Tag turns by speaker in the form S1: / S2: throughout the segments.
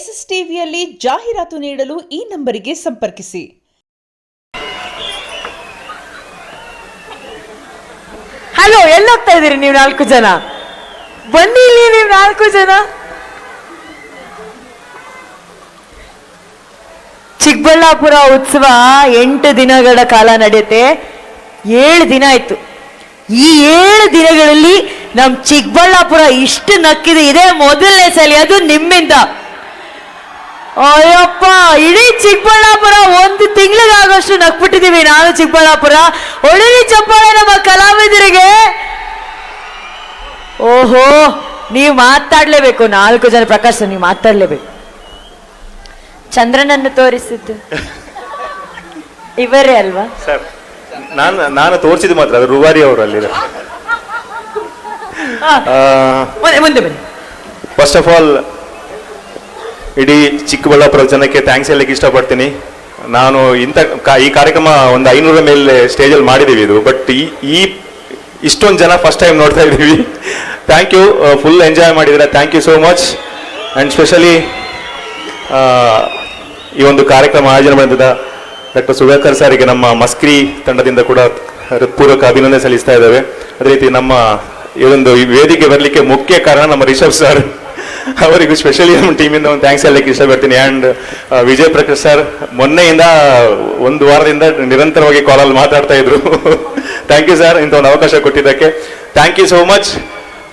S1: S S ಟಿವಿಯಲ್ಲಿ ಜಾಹೀರಾತು ನೀಡಲು ಈ ನಂಬರಿಗೆ ಸಂಪರ್ಕಿಸಿ.
S2: ಹಲೋ, ಎಲ್ಲೋಗ್ತಾ ಇದ್ದೀರಿ ನೀವು ನಾಲ್ಕು ಜನ? ಬನ್ನಿ ಇಲ್ಲಿ ನೀವು ನಾಲ್ಕು ಜನ. ಚಿಕ್ಕಬಳ್ಳಾಪುರ ಉತ್ಸವ ಎಂಟು ದಿನಗಳ ಕಾಲ ನಡೆಯುತ್ತೆ. ಏಳು ದಿನ ಆಯ್ತು. ಈ ಏಳು ದಿನಗಳಲ್ಲಿ ನಮ್ ಚಿಕ್ಕಬಳ್ಳಾಪುರ ಇಷ್ಟು ನಕ್ಕಿದೆ. ಇದೇ ಮೊದಲನೇ ಸಲ, ಅದು ನಿಮ್ಮಿಂದ. ಅಯ್ಯಪ್ಪ ಇಡೀ ಚಿಕ್ಕಬಳ್ಳಾಪುರ ಒಂದು ತಿಂಗಳಿಗಾಗೋಷ್ಟು ನಕ್ಬಿಟ್ಟಿದೀವಿ ನಾನು ಚಿಕ್ಕಬಳ್ಳಾಪುರ. ಒಳ್ಳೆ ಚಪ್ಪಾಳೆ ನಮ್ಮ ಕಲಾವಿದರಿಗೆ. ಓಹೋ ನೀವು ಮಾತಾಡ್ಲೇಬೇಕು ನಾಲ್ಕು ಜನ ಪ್ರಕಾಶ್ ನೀವು ಮಾತಾಡ್ಲೇಬೇಕು. ಚಂದ್ರನನ್ನು ತೋರಿಸಿದ್ದು. ಇವರೇ ಅಲ್ವಾ?
S3: ಸರ್ ನಾನು ನಾನು ತೋರಿಸಿದ್ದು ಮಾತ್ರ ಅದು ರುವಾರಿ ಅವರು ಅಲ್ಲಿ
S2: ಮುಂದೆ ಬನ್ನಿ.
S3: ಫಸ್ಟ್ ಆಫ್ ಆಲ್ ಇಡೀ ಚಿಕ್ಕಬಳ್ಳಾಪುರ ಜನಕ್ಕೆ ಥ್ಯಾಂಕ್ಸ್ ಹೇಳಲಿಕ್ಕೆ ಇಷ್ಟಪಡ್ತೀನಿ. ನಾನು ಇಂಥ ಕಾ- ಈ ಕಾರ್ಯಕ್ರಮ ಒಂದು ಐನೂರ ಮೇಲೆ ಸ್ಟೇಜಲ್ಲಿ ಮಾಡಿದ್ದೀವಿ ಇದು. ಬಟ್ ಈ ಈ ಇಷ್ಟೊಂದು ಜನ ಫಸ್ಟ್ ಟೈಮ್ ನೋಡ್ತಾ ಇದ್ದೀವಿ. ಥ್ಯಾಂಕ್ ಯು ಫುಲ್ ಎಂಜಾಯ್ ಮಾಡಿದ್ದೀರಾ? Thank you so much and specially ಈ ಒಂದು ಕಾರ್ಯಕ್ರಮ ಆಯೋಜನೆ ಮಾಡಿದ ಡಾಕ್ಟರ್ ಸುಧಾಕರ್ ಸಾರಿಗೆ ನಮ್ಮ ಮಸ್ಕ್ರಿ ತಂಡದಿಂದ ಕೂಡ ಹೃತ್ಪೂರ್ವಕ ಅಭಿನಂದನೆ ಸಲ್ಲಿಸ್ತಾ ಇದ್ದಾವೆ. ಅದೇ ರೀತಿ ನಮ್ಮ ಈ ಒಂದು ವೇದಿಕೆ ಬರಲಿಕ್ಕೆ ಮುಖ್ಯ ಕಾರಣ ನಮ್ಮ ರಿಷಬ್ ಸರ್ ಅವರಿಗೂ ಸ್ಪೆಷಲಿ ನಮ್ಮ ಟೀಮಿಂದ ಒಂದು ಥ್ಯಾಂಕ್ಸ್ ಹೇಳಕ್ಕೆ ಇಷ್ಟಪಡ್ತೀನಿ. ಆ್ಯಂಡ್ ವಿಜಯ್ ಪ್ರಕಾಶ್ ಸರ್ ಮೊನ್ನೆಯಿಂದ ಒಂದು ವಾರದಿಂದ ನಿರಂತರವಾಗಿ ಕಾಲಲ್ಲಿ ಮಾತಾಡ್ತಾ ಇದ್ರು. ಥ್ಯಾಂಕ್ ಯು ಸರ್ ಇಂಥ ಒಂದು ಅವಕಾಶ ಕೊಟ್ಟಿದ್ದಕ್ಕೆ. ಥ್ಯಾಂಕ್ ಯು ಸೋ ಮಚ್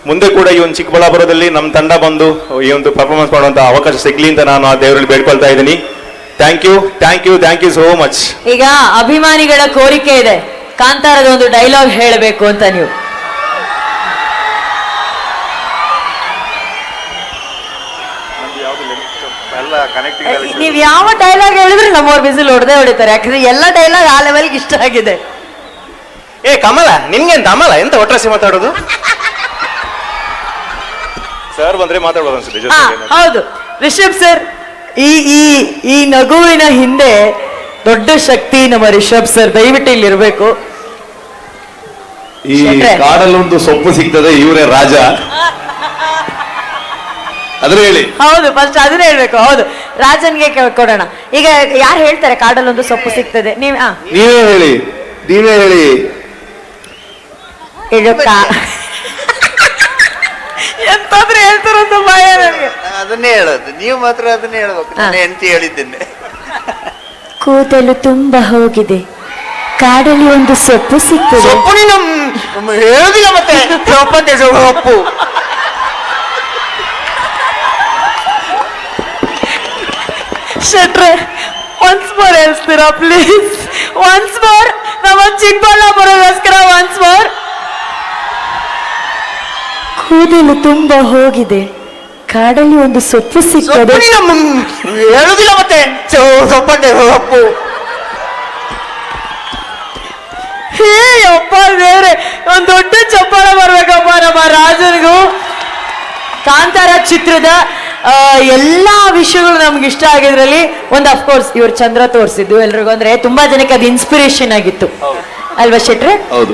S3: ಮುಂದೆ ಕೂಡ ಈ ಒಂದು ಚಿಕ್ಕಬಳ್ಳಾಪುರದಲ್ಲಿ ನಮ್ಮ ತಂಡ ಬಂದು ಈ ಒಂದು ಪರ್ಫಾರ್ಮೆನ್ಸ್ ಮಾಡುವಂಥ ಅವಕಾಶ ಸಿಗ್ಲಿ ಅಂತ ನಾನು ಆ ದೇವರಲ್ಲಿ ಬೇಡ್ಕೊಳ್ತಾ ಇದ್ದೀನಿ. Thank you thank you thank you so much
S2: ಈಗ ಅಭಿಮಾನಿಗಳ ಕೋರಿಕೆ ಇದೆ. ಕಾಂತಾರದ ಒಂದು ಡೈಲಾಗ್ ಹೇಳಬೇಕು ಅಂತ ನೀವು. ನೀವ್ ಯಾವ ಡೈಲಾಗ್ ಹೇಳಿದ್ರೆ ನಮ್ಮವ್ರು ಬಿಸಿಲು ಹೊಡೆದೇ ಹೊಡಿತಾರೆ. ಯಾಕಂದ್ರೆ ಎಲ್ಲ ಡೈಲಾಗ್ ಆ ಲೆವೆಲ್ಗೆ ಇಷ್ಟ ಆಗಿದೆ.
S3: ಏ ಕಮಲ ನಿನ್ಗೆಂತ ಅಮಲ? ಎಂತ ಒಟ್ರಾಸಿ ಮಾತಾಡೋದು? ಸರ್ ಬಂದ್ರೆ ಮಾತಾಡ್ಬೋದು ಅನ್ಸುತ್ತೆ
S2: ಹಾ ಹೌದು. ರಿಷಬ್ ಸರ್ ಈ ಈ ಈ ನಗುವಿನ ಹಿಂದೆ ದೊಡ್ಡ ಶಕ್ತಿ ನಮ್ಮ ರಿಷಬ್ ಸರ್ ದಯವಿಟ್ಟು ಇಲ್ಲಿ ಇರಬೇಕು.
S4: ಈ. ಕಾಡಲ್ಲೊಂದು ಸೊಪ್ಪು ಸಿಗ್ತದೆ ಇವರೇ ರಾಜ. ಅದ್ರ ಹೇಳಿ.
S2: ಹೌದು ಫಸ್ಟ್ ಅದನ್ನೇ ಹೇಳ್ಬೇಕು ಹೌದು. ರಾಜನ್ಗೆ ಕೇಳ್ಕೊಡೋಣ ಕೊಡೋಣ. ಈಗ ಯಾರು ಹೇಳ್ತಾರೆ ಕಾಡಲ್ಲಿ ಒಂದು ಸೊಪ್ಪು ಸಿಗ್ತದೆ? ನೀವ್ ಆ,
S4: ನೀವೇ ಹೇಳಿ ನೀವೇ ಹೇಳಿ.
S2: ಇದು ಕಾ- ಎಂತಾದ್ರೂ ಹೇಳ್ತಾರಂತ ಭಯ ನನಗೆ.
S5: ಅದನ್ನೇ ಹೇಳೋದು. ನೀವು ಮಾತ್ರ ಅದನ್ನೇ ಹೇಳ್ಬೇಕು. ನಾನು ಹೆಂಡತಿ ಹೇಳಿದ್ದೇನೆ.
S2: ಕೂದಲು ತುಂಬಾ ಹೋಗಿದೆ. ಕಾಡಲ್ಲಿ ಒಂದು ಸೊಪ್ಪು ಸಿಗ್ತದೆ.
S5: ಸೊಪ್ಪು ನೀನು ಮ್, ಹೇಳುದಿಲ್ಲ ಮತ್ತೆ. ಸೊಪ್ಪಂತೆ ಸೊಪ್ಪು.
S2: ಶೆಟ್ರೆ ಒನ್ಸ್ ಮೋರ್ ಹೇಳ್ತೀರಾ ಪ್ಲೀಸ್ ಒನ್ಸ್ ಮೋರ್ ನಮ್ಮ ಚಿಕ್ಕಬಳ್ಳಾಪುರಗೋಸ್ಕರ ಒನ್ಸ್ ಮೋರ್ ಕೂದಲು ತುಂಬಾ ಹೋಗಿದೆ. ಕಾಡಲ್ಲಿ ಒಂದು ಸೊಪ್ಪು ಸಿಗ್ತದೆ
S5: ಹೇಳುದಿಲ್ಲ ಮತ್ತೆ. ಸೊಪ್ಪಂಡೆ ಸೊಪ್ಪು
S2: ಹೇ ಅಪ್ಪ ದೇವ್ರೆ ಒಂದ್ ದೊಡ್ಡ ಚಪ್ಪಳ ಬರ್ಬೇಕಪ್ಪ ನಮ್ಮ ರಾಜನಿಗೂ. ಕಾಂತಾರ ಚಿತ್ರದ ಎಲ್ಲಾ ವಿಷಯಗಳು ನಮ್ಗೆ ಇಷ್ಟ ಆಗಿದ್ರಲ್ಲಿ ಒಂದು ಅಫ್ಕೋರ್ಸ್ ಇವ್ರು ಚಂದ್ರ ತೋರಿಸಿದ್ದು ಎಲ್ರಿಗೂ. ಅಂದ್ರೆ ತುಂಬಾ ಜನಕ್ಕೆ ಅದು ಇನ್ಸ್ಪಿರೇಷನ್ ಆಗಿತ್ತು. ಅಲ್ವಾ ಶೆಟ್ರೆ?
S4: ಹೌದು.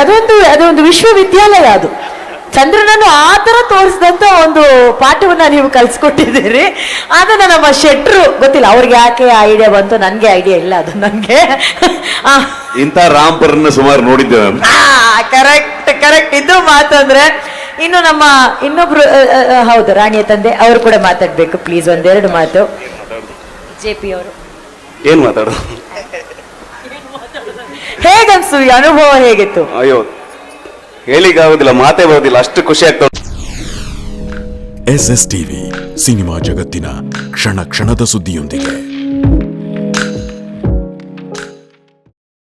S2: ಅದೊಂದು ಅದೊಂದು ವಿಶ್ವವಿದ್ಯಾಲಯ ಅದು. ಚಂದ್ರನನ್ನು ಆ ತರ ತೋರಿಸಿದಂತ ಒಂದು ಪಾಠವನ್ನ ನೀವು ಕಲ್ಸ್ಕೊಟ್ಟಿದ್ದೀರಿ. ಅದನ್ನ ನಮ್ಮ ಶೆಟ್ರು ಗೊತ್ತಿಲ್ಲ ಅವ್ರಿಗೆ ಯಾಕೆ ಐಡಿಯಾ ಬಂತು? ನನ್ಗೆ ಐಡಿಯಾ ಇಲ್ಲ ಅದು ನನ್ಗೆ ಇಂತ
S4: ಇಂಥ ರಾಮ್ಪುರನ್ನ ಸುಮಾರು ನೋಡಿದ್ದೆ
S2: ಕರೆಕ್ಟ್ ಕರೆಕ್ಟ್ ಇದು ಮಾತು ಅಂದ್ರೆ ಇನ್ನು ನಮ್ಮ ಇನ್ನೊಬ್ರು ಹೌದು ರಾಣಿಯ ತಂದೆ ಅವರು ಕೂಡ ಮಾತಾಡ್ಬೇಕು ಪ್ಲೀಸ್ ಒಂದೆರಡು ಮಾತು. ಜೆ ಪಿ ಅವರು.
S4: ಏನ್ ಮಾತಾಡೋದು?
S2: ಹೇಗನ್ಸು ಈ ಅನುಭವ ಹೇಗಿತ್ತು?
S4: ಅಯ್ಯೋ ಹೇಳಿಗಾಗೋದಿಲ್ಲ ಮಾತೇ ಬರೋದಿಲ್ಲ ಅಷ್ಟು ಖುಷಿ ಆಗ್ತದೆ
S6: ಎಸ್ ಎಸ್ ಟಿವಿ ಸಿನಿಮಾ ಜಗತ್ತಿನ ಕ್ಷಣ ಕ್ಷಣದ ಸುದ್ದಿಯೊಂದಿಗೆ.